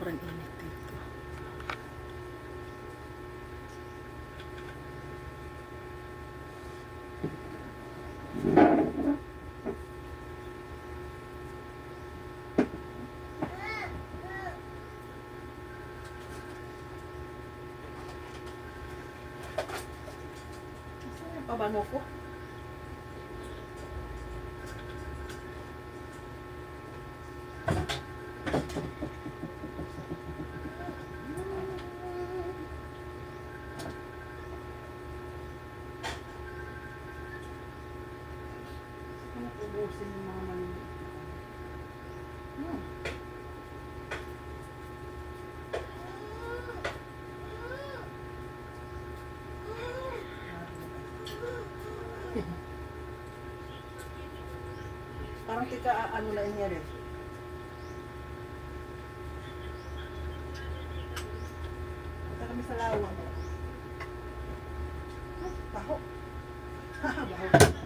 Sobrang init dito. Pabango ko? Ano ubusin yung mga maliliit? Hmm. Parang tika ano na niya rin. Punta kami sa lawang. Ah, baho. baho.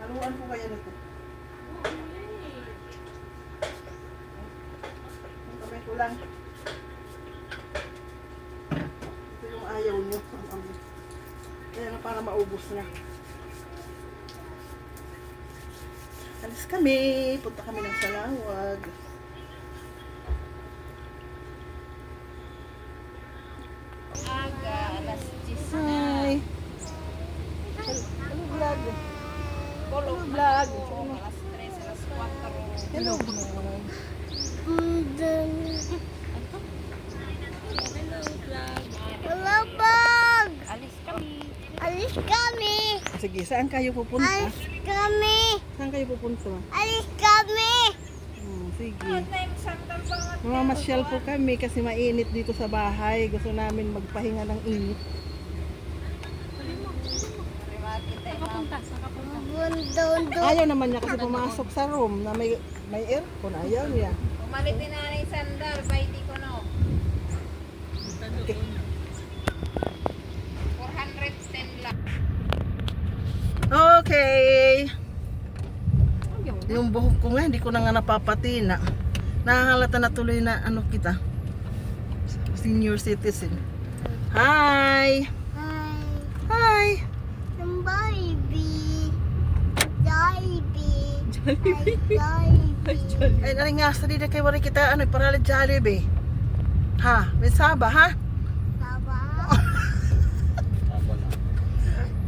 Haluan ko kaya nito. Ang kamay ko lang. Ito yung ayaw amoy. Kaya na para maubos na. Alis kami. Punta kami ng Salawag. Aga, alas 10 na. Hi. Hello vlog. Hello, vlog. Alas 3, alas 4. Hello vlog. Alis kami. Alis kami! Sige, saan kayo pupunta? Alis kami! Saan kayo pupunta? Alis kami! Hmm, sige. Banget. Mamamasyal po kami kasi mainit dito sa bahay. Gusto namin magpahinga ng init. Nakapunta. Bundondo! Ayaw naman niya kasi pumasok sa room na may may aircon. Ayaw niya. Umalit din na ng sandal, by di ko no. 410 lang. Okay. Yung buhok ko nga, hindi ko na nga napapatina. Nakahalata na tuloy na ano kita. Senior citizen. Hi! Hi! Hi! Yung baby! Baby! Baby! Ay, nari nga sa dito kay wari kita, ano, parali Jollibee. Ha? May saba, ha? Baba!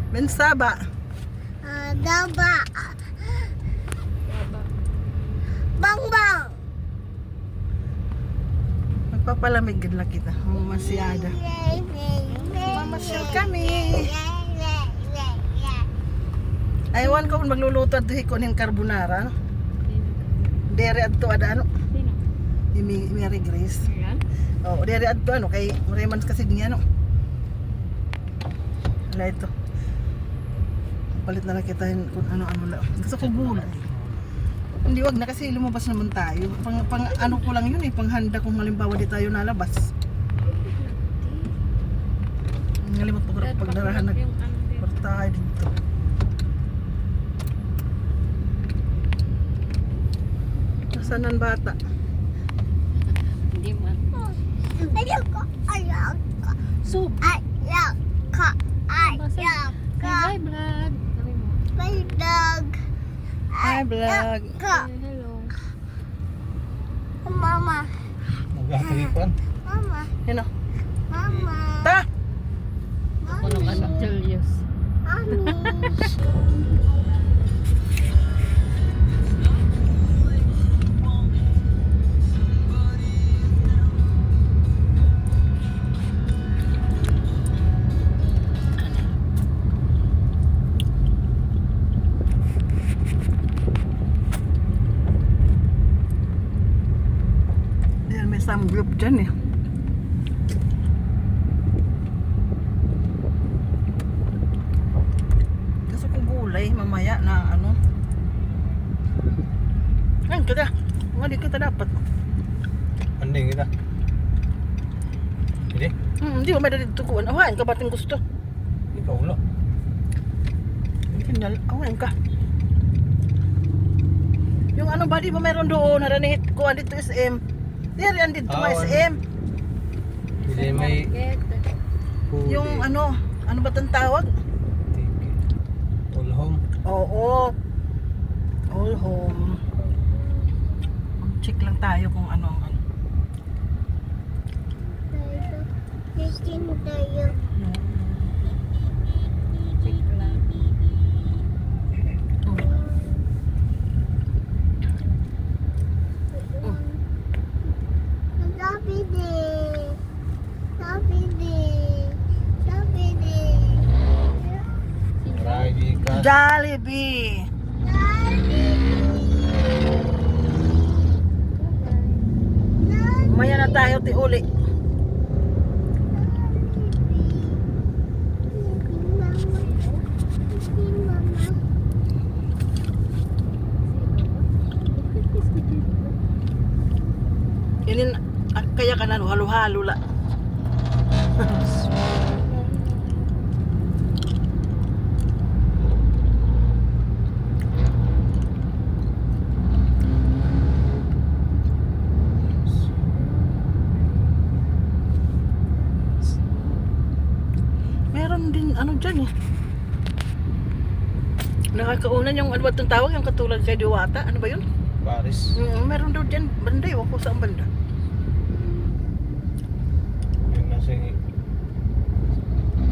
Ben saba. Ah, Daba! Bang bang! Magpapalamig lang kita. Mamasyada. Mamasyal kami. Aywan ko kung magluluto at ko ng carbonara. Dere at to ada ano? Ni Mary Grace. Oh, dere at to ano kay Raymond kasi niya ano. Wala ito. Palit na lang kita yun kung ano-ano lang. Gusto ko gulay. Hindi wag na kasi lumabas naman tayo. Pang, pang ano ko lang yun eh, panghanda kung halimbawa di tayo nalabas. Ngalimot po pag pagdarahan nag Yung ano dito. Nasaan ang bata? Hindi man. Ayaw ko! Ayaw ko! Soup. Ayaw ko! Ayaw ko! Hi, vlog. May dog! Hi vlog. Hello. Mama! Magkakalikon. Mama! Yan o. Mama! Ta! Punong anak Julius. Mami! Some group dyan eh. Gusto ko gulay mamaya na ano. Ayun kita. Hindi kita dapat. Anding kita. Jadi, Hmm, hindi mo may dito ko. Awain ka bating gusto. ikaw ulo. Final, awain ka. Yung ano ba, di ba meron doon, naranihit ko, andito SM. Diri, andito Ah, ma ano? SM. Hindi may huli. Yung ano, ano ba itong tawag? Ticket. All home. Oo. All home. Check lang tayo kung ano ang ano. Tayo. Chicken tayo. Check Jollibee. Maya na tayo ti uli. Inin ah, kaya ka na halo-halo la. Meron din ano dyan eh. Nakakaunan yung ano ba itong tawag? Yung katulad kay Diwata. Ano ba yun? Paris. Mm, meron daw dyan. Banda yun. Kung saan banda. Yung nasa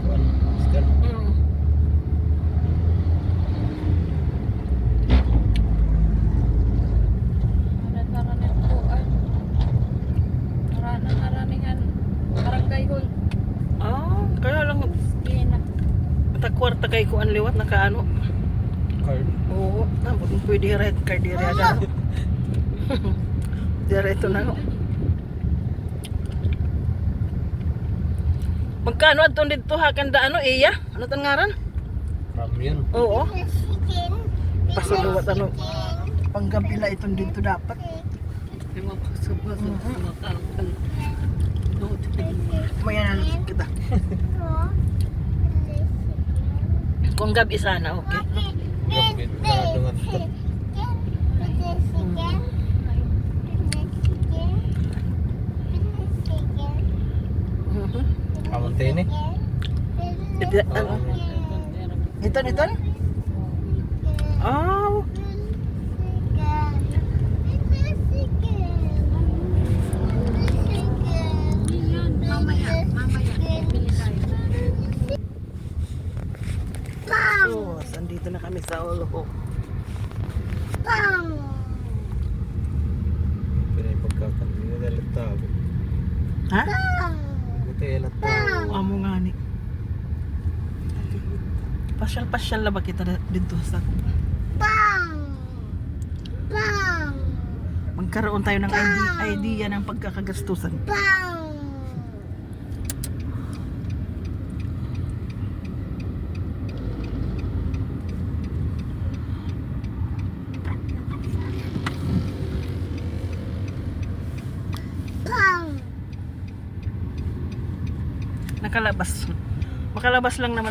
Kuan. Scan. Mm. Naranan po ay. Naranan naraningan. Barangay hall. Ah, kaya lang Kina. takwarta kay kuan liwat nakaano. Card. Oo, nabot mo pwede red card diri ada. Diretso na no. Magkano adto dito ha kanda ano iya? Ano tan ngaran? Ram yun. Oo. Pasuluwat ano. Panggabila itong dito dapat. Yung mga pasubas. Mga kalkan. Maya na kita. Kung gabi sana, okay. Gabit na dungan ka. Mhm. Kamantene. Ito, ano? Ito, ito? Pang! so, sandito na kami sa Oloho. Pang! Pinay pagkakan. Hindi na dalit tao. Ha? Pang! Buti elat tao. Amo nga ni. Pasyal-pasyal na ba kita dito sa... Pang! Pang! Magkaroon tayo ng idea, idea ng pagkakagastusan. Pang! Pang! Nakalabas. Makalabas lang naman